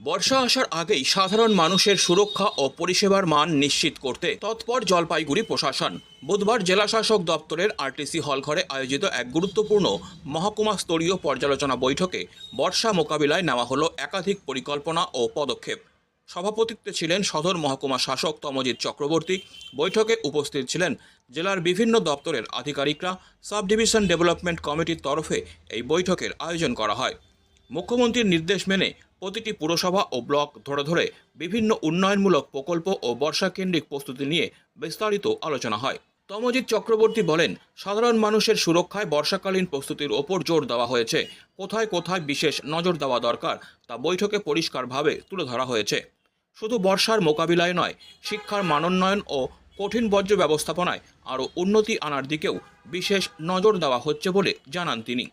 বর্ষা আসার আগেই সাধারণ মানুষের সুরক্ষা ও পরিষেবার মান নিশ্চিত করতে তৎপর জলপাইগুড়ি প্রশাসন। বুধবার জেলাশাসক দপ্তরের আরটিসি হলঘরে আয়োজিত এক গুরুত্বপূর্ণ মহকুমা স্তরীয় পর্যালোচনা বৈঠকে বর্ষা মোকাবিলায় নেওয়া হলো একাধিক পরিকল্পনা ও পদক্ষেপ। সভাপতিত্বে ছিলেন সদর মহকুমা শাসক তমজিৎ চক্রবর্তী। বৈঠকে উপস্থিত ছিলেন জেলার বিভিন্ন দপ্তরের আধিকারিকরা। সাব ডিভিশন ডেভেলপমেন্ট কমিটির তরফে এই বৈঠকের আয়োজন করা হয়। মুখ্যমন্ত্রীর নির্দেশ মেনে প্রতিটি পুরসভা ও ব্লক ধরে ধরে বিভিন্ন উন্নয়নমূলক প্রকল্প ও বর্ষাকেন্দ্রিক প্রস্তুতি নিয়ে বিস্তারিত আলোচনা হয়। তমজিৎ চক্রবর্তী বলেন, সাধারণ মানুষের সুরক্ষায় বর্ষাকালীন প্রস্তুতির ওপর জোর দেওয়া হয়েছে। কোথায় কোথায় বিশেষ নজর দেওয়া দরকার তা বৈঠকে পরিষ্কারভাবে তুলে ধরা হয়েছে। শুধু বর্ষার মোকাবিলায় নয়, শিক্ষার মানোন্নয়ন ও কঠিন বর্জ্য ব্যবস্থাপনায় আরও উন্নতি আনার দিকেও বিশেষ নজর দেওয়া হচ্ছে বলে জানান তিনি।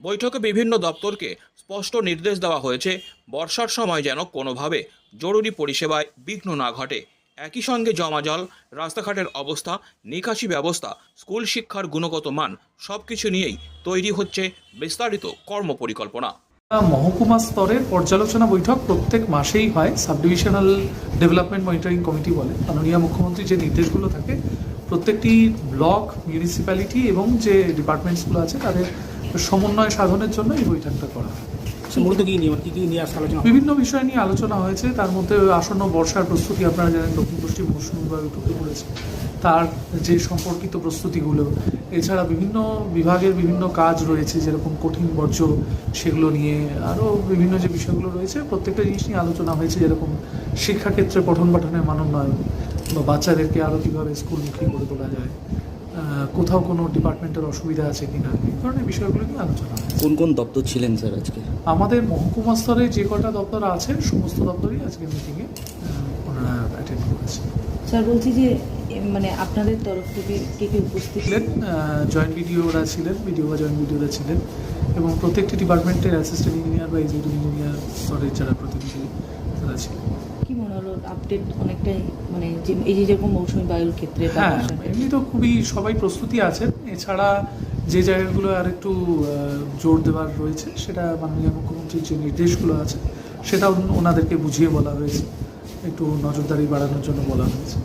বৈঠকে বিভিন্ন দপ্তরকে স্পষ্ট নির্দেশ দেওয়া হয়েছে, বর্ষার সময় যেন কোনোভাবে জরুরি পরিষেবায় বিঘ্ন না ঘটে। একই সঙ্গে জমা জল, রাস্তাঘাটের অবস্থা, নিকাশি ব্যবস্থা, স্কুল শিক্ষার গুণগত মান সব কিছু নিয়েই তৈরি হচ্ছে বিস্তারিত কর্মপরিকল্পনা। মহকুমা স্তরের পর্যালোচনা বৈঠক প্রত্যেক মাসেই হয় sub divisional development monitoring committee বলে। মাননীয় মুখ্যমন্ত্রীর যে নির্দেশগুলো থাকে, প্রত্যেকটি ব্লক, মিউনিসিপ্যালিটি এবং যে ডিপার্টমেন্টসগুলো আছে, তাদের সমন্বয় সাধনের জন্য এই বৈঠকটা করা হয়। মূলত কি নিয়ে মানে কি কি নিয়ে আসতে আলোচনা বিভিন্ন বিষয় নিয়ে আলোচনা হয়েছে। তার মধ্যে আসন্ন বর্ষার প্রস্তুতি আপনারা জানেন দক্ষিণ পশ্চিম মৌসুমী বিভাগে ঢুকে পড়েছে তার যে সম্পর্কিত প্রস্তুতিগুলো এছাড়া বিভিন্ন বিভাগের বিভিন্ন কাজ রয়েছে যেরকম কঠিন বর্জ্য সেগুলো নিয়ে আরও বিভিন্ন যে বিষয়গুলো রয়েছে প্রত্যেকটা জিনিস নিয়ে আলোচনা হয়েছে যেরকম শিক্ষাক্ষেত্রে পঠন পাঠনের মানোন্নয়ন বা বাচ্চাদেরকে আরও কীভাবে স্কুলমুখী করে তোলা যায়। কোথাও কোনো ডিপার্টমেন্টের অসুবিধা আছে কি না এই ধরনের বিষয়গুলো নিয়ে আলোচনা কোন কোন দপ্তর ছিলেন স্যার আজকে? আমাদের মহকুমা স্তরে যে কটা দপ্তর আছে সমস্ত দপ্তরই আজকে মিটিংয়ে ওনারা অ্যাটেন্ড করেছে স্যার বলছি যে মানে আপনাদের তরফ থেকে কে কে উপস্থিত ছিলেন? জয়েন্ট বিডিওরা ছিলেন বিডিও বা জয়েন্ট বিডিওরা ছিলেন এবং প্রত্যেকটি ডিপার্টমেন্টের অ্যাসিস্ট্যান্ট ইঞ্জিনিয়ার বা এক্সিকিউটিভ ইঞ্জিনিয়ার স্তরের যারা প্রতিনিধি কি মনে হলো আপডেট অনেকটাই মানে এই যে যেরকম মৌসুমী বায়ুর ক্ষেত্রে হ্যাঁ এমনি তো খুবই সবাই প্রস্তুতি আছেন এছাড়া যে জায়গাগুলো আর একটু জোর দেওয়ার রয়েছে সেটা মাননীয় মুখ্যমন্ত্রীর যে নির্দেশগুলো আছে সেটা ওনাদেরকে বুঝিয়ে বলা হয়েছে। একটু নজরদারি বাড়ানোর জন্য বলা হয়েছে।